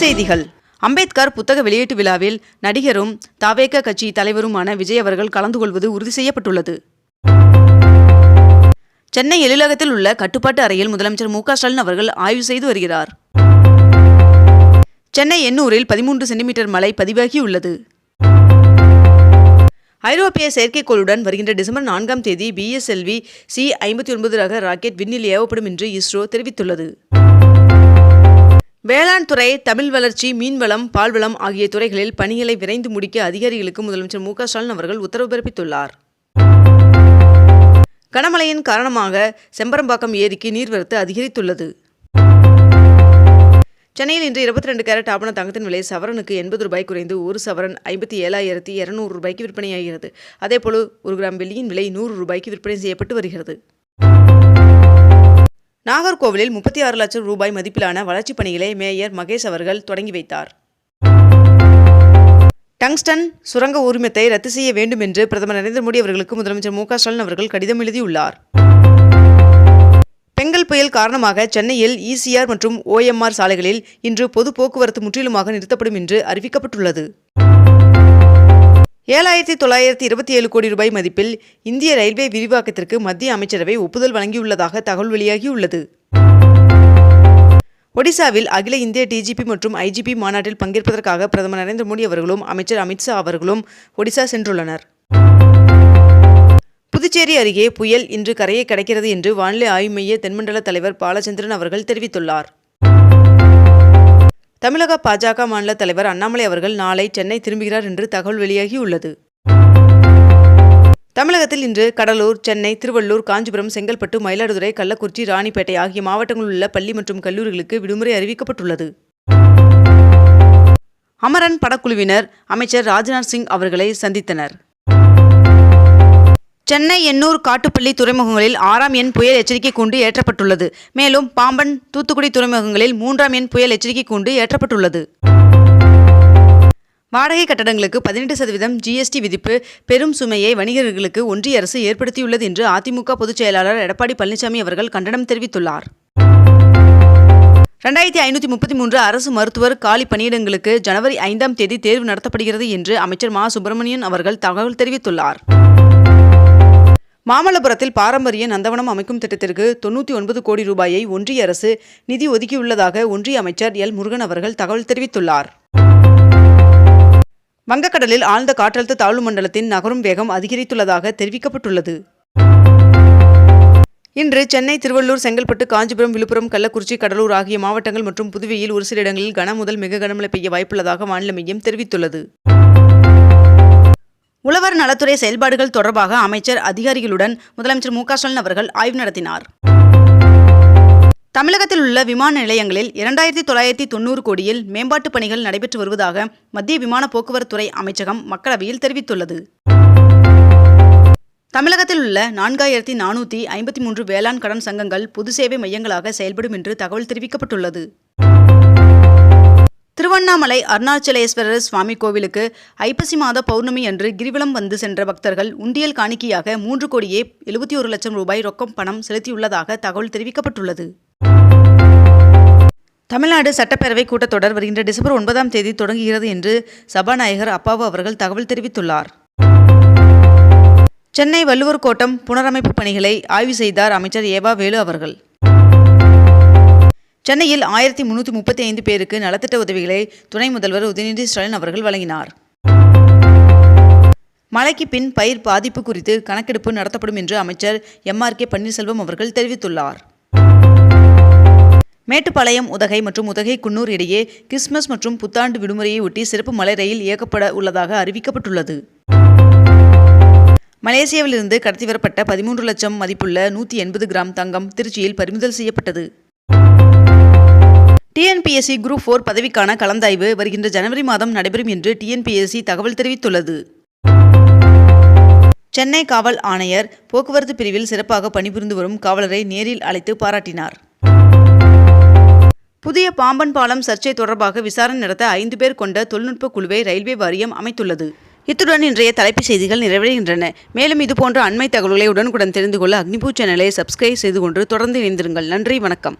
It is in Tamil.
செய்திகள். அம்பேத்கர் புத்தக வெளியீட்டு விழாவில் நடிகரும் தாவேக கட்சி தலைவருமான விஜய் அவர்கள் கலந்து கொள்வது உறுதி செய்யப்பட்டுள்ளது. சென்னை எழிலகத்தில் உள்ள கட்டுப்பாட்டு அறையில் முதலமைச்சர் மு ஸ்டாலின் அவர்கள் ஆய்வு செய்து வருகிறார். சென்னை எண்ணூரில் பதிமூன்று சென்டிமீட்டர் மழை பதிவாகியுள்ளது. ஐரோப்பிய செயற்கைக்கோளுடன் வருகின்ற டிசம்பர் நான்காம் தேதி பிஎஸ்எல்வி சி ஐம்பத்தி ஒன்பது ரக ராக்கெட் விண்ணில் ஏவப்படும் என்று இஸ்ரோ தெரிவித்துள்ளது. வேளாண் துறை தமிழ் வளர்ச்சி மீன்வளம் பால்வளம் ஆகிய துறைகளில் பணிகளை விரைந்து முடிக்க அதிகாரிகளுக்கு முதலமைச்சர் மு ஸ்டாலின் அவர்கள் உத்தரவு பிறப்பித்துள்ளார். கனமழையின் காரணமாக செம்பரம்பாக்கம் ஏரிக்கு நீர்வரத்து அதிகரித்துள்ளது. சென்னையில் இன்று இருபத்தி ரெண்டு கேரட் ஆபண தங்கத்தின் விலை சவரனுக்கு எண்பது ரூபாய் குறைந்து ஒரு சவரன் ஐம்பத்தி ஏழாயிரத்தி இரநூறு ரூபாய்க்கு விற்பனையாகிறது. அதேபோல ஒரு கிராம் வெள்ளியின் விலை நூறு ரூபாய்க்கு விற்பனை செய்யப்பட்டு வருகிறது. நாகர்கோவிலில் முப்பத்தி ஆறு லட்சம் ரூபாய் மதிப்பிலான வளர்ச்சிப் பணிகளை மேயர் மகேஷ் அவர்கள் தொடங்கி வைத்தார். டங்ஸ்டன் சுரங்க உரிமத்தை ரத்து செய்ய வேண்டும் என்று பிரதமர் நரேந்திர மோடி அவர்களுக்கு முதலமைச்சர் மு ஸ்டாலின் அவர்கள் கடிதம் எழுதியுள்ளார். பெங்கல் புயல் காரணமாக சென்னையில் இசிஆர் மற்றும் ஓஎம்ஆர் சாலைகளில் இன்று பொது போக்குவரத்து முற்றிலுமாக நிறுத்தப்படும் என்று அறிவிக்கப்பட்டுள்ளது. ஏழாயிரத்தி தொள்ளாயிரத்தி இருபத்தி ஏழு கோடி ரூபாய் மதிப்பில் இந்திய ரயில்வே விரிவாக்கத்திற்கு மத்திய அமைச்சரவை ஒப்புதல் வழங்கியுள்ளதாக தகவல் வெளியாகியுள்ளது. ஒடிசாவில் அகில இந்திய டிஜிபி மற்றும் ஐஜிபி மாநாட்டில் பங்கேற்பதற்காக பிரதமர் நரேந்திர மோடி அவர்களும் அமைச்சர் அமித்ஷா அவர்களும் ஒடிசா சென்றுள்ளனர். புதுச்சேரி அருகே புயல் இன்று கரையை கடக்கிறது என்று வானிலை ஆய்வு மைய தென்மண்டல தலைவர் பாலச்சந்திரன் அவர்கள் தெரிவித்துள்ளார். தமிழக பாஜக மாநில தலைவர் அண்ணாமலை அவர்கள் நாளை சென்னை திரும்புகிறார் என்று தகவல் வெளியாகியுள்ளது. தமிழகத்தில் இன்று கடலூர் சென்னை திருவள்ளூர் காஞ்சிபுரம் செங்கல்பட்டு மயிலாடுதுறை கள்ளக்குறிச்சி ராணிப்பேட்டை ஆகிய மாவட்டங்களில் உள்ள பள்ளி மற்றும் கல்லூரிகளுக்கு விடுமுறை அறிவிக்கப்பட்டுள்ளது. அமரன் படக்குழுவினர் அமைச்சர் ராஜ்நாத் சிங் அவர்களை சந்தித்தனர். சென்னை எண்ணூர் காட்டுப்பள்ளி துறைமுகங்களில் ஆறாம் எண் புயல் எச்சரிக்கை கூண்டு ஏற்றப்பட்டுள்ளது. மேலும் பாம்பன் தூத்துக்குடி துறைமுகங்களில் மூன்றாம் எண் புயல் எச்சரிக்கை கூண்டு ஏற்றப்பட்டுள்ளது. வாடகை கட்டடங்களுக்கு பதினெட்டு சதவீதம் ஜிஎஸ்டி விதிப்பு பெரும் சுமையை வணிகர்களுக்கு ஒன்றிய அரசு ஏற்படுத்தியுள்ளது என்று அதிமுக பொதுச் செயலாளர் எடப்பாடி பழனிசாமி அவர்கள் கண்டனம் தெரிவித்துள்ளார். ரெண்டாயிரத்தி ஐநூற்றி முப்பத்தி மூன்று அரசு மருத்துவர் காலி பணியிடங்களுக்கு ஜனவரி ஐந்தாம் தேதி தேர்வு நடத்தப்படுகிறது என்று அமைச்சர் மா. சுப்பிரமணியன் அவர்கள் தகவல் தெரிவித்துள்ளார். மாமல்லபுரத்தில் பாரம்பரிய நந்தவனம் அமைக்கும் திட்டத்திற்கு தொண்ணூற்றி ஒன்பது கோடி ரூபாயை ஒன்றிய அரசு நிதி ஒதுக்கியுள்ளதாக ஒன்றிய அமைச்சர் எல் முருகன் அவர்கள் தகவல் தெரிவித்துள்ளார். வங்கக்கடலில் ஆழ்ந்த காற்றழுத்த தாழ்வு மண்டலத்தின் நகரும் வேகம் அதிகரித்துள்ளதாக தெரிவிக்கப்பட்டுள்ளது. இன்று சென்னை திருவள்ளூர் செங்கல்பட்டு காஞ்சிபுரம் விழுப்புரம் கள்ளக்குறிச்சி கடலூர் ஆகிய மாவட்டங்கள் மற்றும் புதுவையில் ஒரு சில இடங்களில் கனமுதல் மிக கனமழை பெய்ய வாய்ப்புள்ளதாக வானிலை மையம் தெரிவித்துள்ளது. உழவர் நலத்துறை செயல்பாடுகள் தொடர்பாக அமைச்சர் அதிகாரிகளுடன் முதலமைச்சர் மு க ஸ்டாலின் அவர்கள் ஆய்வு நடத்தினார். தமிழகத்தில் உள்ள விமான நிலையங்களில் இரண்டாயிரத்தி தொள்ளாயிரத்தி தொண்ணூறு கோடியில் மேம்பாட்டுப் பணிகள் நடைபெற்று வருவதாக மத்திய விமான போக்குவரத்துறை அமைச்சகம் மக்களவையில் தெரிவித்துள்ளது. தமிழகத்தில் உள்ள நான்காயிரத்தி நானூற்றி ஐம்பத்தி மூன்று வேளாண் கடன் சங்கங்கள் பொது சேவை மையங்களாக செயல்படும் என்று தகவல் தெரிவிக்கப்பட்டுள்ளது. திருவண்ணாமலை அருணாச்சலேஸ்வரர் சுவாமி கோவிலுக்கு ஐப்பசி மாத பௌர்ணமி அன்று கிரிவலம் வந்து சென்ற பக்தர்கள் உண்டியல் காணிக்கையாக மூன்று கோடியே எழுபத்தி ஒரு லட்சம் ரூபாய் ரொக்கம் பணம் செலுத்தியுள்ளதாக தகவல் தெரிவிக்கப்பட்டுள்ளது. தமிழ்நாடு சட்டப்பேரவை கூட்டத்தொடர் வருகின்ற டிசம்பர் ஒன்பதாம் தேதி தொடங்குகிறது என்று சபாநாயகர் அப்பாவு அவர்கள் தகவல் தெரிவித்துள்ளார். சென்னை வள்ளுவர் கோட்டம் புனரமைப்பு பணிகளை ஆய்வு செய்தார் அமைச்சர் ஏவா வேலு அவர்கள். சென்னையில் ஆயிரத்தி முன்னூற்றி முப்பத்தி ஐந்து பேருக்கு நலத்திட்ட உதவிகளை துணை முதல்வர் உதயநிதி ஸ்டாலின் அவர்கள் வழங்கினார். மழைக்கு பின் பயிர் பாதிப்பு குறித்து கணக்கெடுப்பு நடத்தப்படும் என்று அமைச்சர் எம் ஆர் கே பன்னீர்செல்வம் அவர்கள் தெரிவித்துள்ளார். மேட்டுப்பாளையம் உதகை மற்றும் உதகை குன்னூர் இடையே கிறிஸ்துமஸ் மற்றும் புத்தாண்டு விடுமுறையை ஒட்டி சிறப்பு மலை ரயில் இயக்கப்பட உள்ளதாக அறிவிக்கப்பட்டுள்ளது. மலேசியாவிலிருந்து கடத்தி வரப்பட்ட பதிமூன்று லட்சம் மதிப்புள்ள நூற்றி எண்பது கிராம் தங்கம் திருச்சியில் பறிமுதல் செய்யப்பட்டது. டிஎன்பிஎஸ்சி குரூப் ஃபோர் பதவிக்கான கலந்தாய்வு வருகின்ற ஜனவரி மாதம் நடைபெறும் என்று டிஎன்பிஎஸ்சி தகவல் தெரிவித்துள்ளது. சென்னை காவல் ஆணையர் போக்குவரத்து பிரிவில் சிறப்பாக பணிபுரிந்து வரும் காவலரை நேரில் அழைத்து பாராட்டினார். புதிய பாம்பன் பாலம் சர்ச்சை தொடர்பாக விசாரணை நடத்த ஐந்து பேர் கொண்ட தொழில்நுட்ப குழுவை ரயில்வே வாரியம் அமைத்துள்ளது. இத்துடன் இன்றைய தலைப்புச் செய்திகள் நிறைவடைகின்றன. மேலும் இதுபோன்ற அண்மை தகவல்களை உடனுக்குடன் தெரிந்து கொள்ள அக்னிபூ சேனலை சப்ஸ்கிரைப் செய்து கொண்டு தொடர்ந்து இணைந்திருங்கள். நன்றி வணக்கம்.